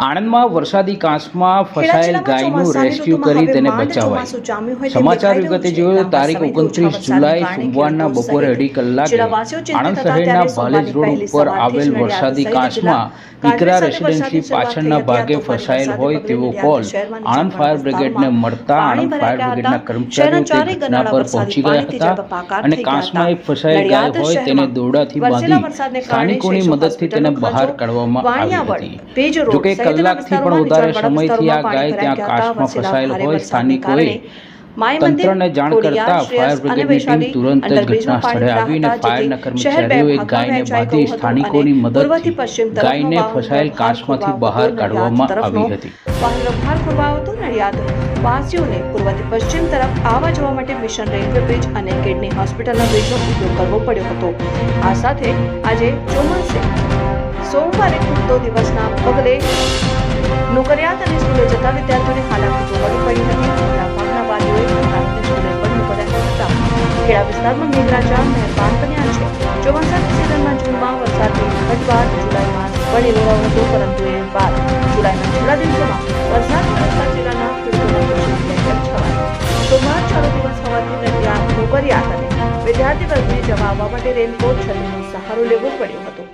આણંદમાં વરસાદી કાંસમાં ફસાયેલ ગાયનું રેસ્ક્યુ કરી તેને બચાવાય. સમાચાર વિગતે જોયો તારીખ ઓગણત્રીસ જુલાઈ સોમવારના બપોરે અઢી કલાકે આણંદ શહેરના ભાલેજ રોડ ઉપર આવેલ વરસાદી કાંસમાં દીકરા રેસિડેન્સી પાછળના ભાગે ફસાયેલ હોય તેવો કોલ. આણંદ ફાયર બ્રિગેડને મળતા આણંદ ફાયર બ્રિગેડના કર્મચારીઓ તે ઘટના પર પહોંચી ગયા હતા અને કાંસમાં એક ફસાયેલ ગાય હોય તેને દોરડાથી બાંધી સ્થાનિકોની મદદથી તેને બહાર કાઢવામાં આવી હતી જોકે કલાકથી પણ વધારે સમયથી આ ગાય ત્યાં કાશમાં ફસાયેલ હોય સ્થાનિકોએ તંત્રને જાણ કરતા ફાયર બ્રિગેડની ટીમ તુરંત જ ઘટના સ્થળે આવીને ફાયરના કર્મચારીઓએ ગાયને બાંધી સ્થાનિકોની મદદથી ગાયને ફસાયેલ કાશમાંથી બહાર કાઢવામાં આવી હતી. વાસીઓને પૂર્વથી પશ્ચિમ તરફ આવવા જવા માટે મિશન રેલવે બ્રિજ અને કિડની હોસ્પિટલના બ્રિજનો ઉપયોગ કરવો પડ્યો હતો. આ સાથે આજે ચોમાસે સોમવારે ખૂટતો દિવસના પગલે નોકરિયાત અને સ્કૂલે જતા વિદ્યાર્થીઓને હાલાકી જોવા પડી હતી. મોટાભાગના વાલીઓએ પોતાની સ્કૂલે પણ મોકલ્યા હતા. ખેડા વિસ્તારમાં મેઘરાજા મહેરબાન બન્યા છે. ચોમાસાની સિઝનમાં જૂનમાં વરસાદની ઘટવાર જુલાઈમાં પડેલો રહ્યો હતો, પરંતુ એ બાદ જુલાઈના છેલ્લા દિવસોમાં વરસાદ વરસતા જિલ્લાના ખેડૂતોને ખુશી તેમ છવાઈ સોમવાર ચાલુ દિવસ હોવાથી નદીયા નોકરિયાત અને વિદ્યાર્થી વર્ગને જવા આવવા માટે રેનકોટ છત્રીનો સહારો લેવો પડ્યો હતો.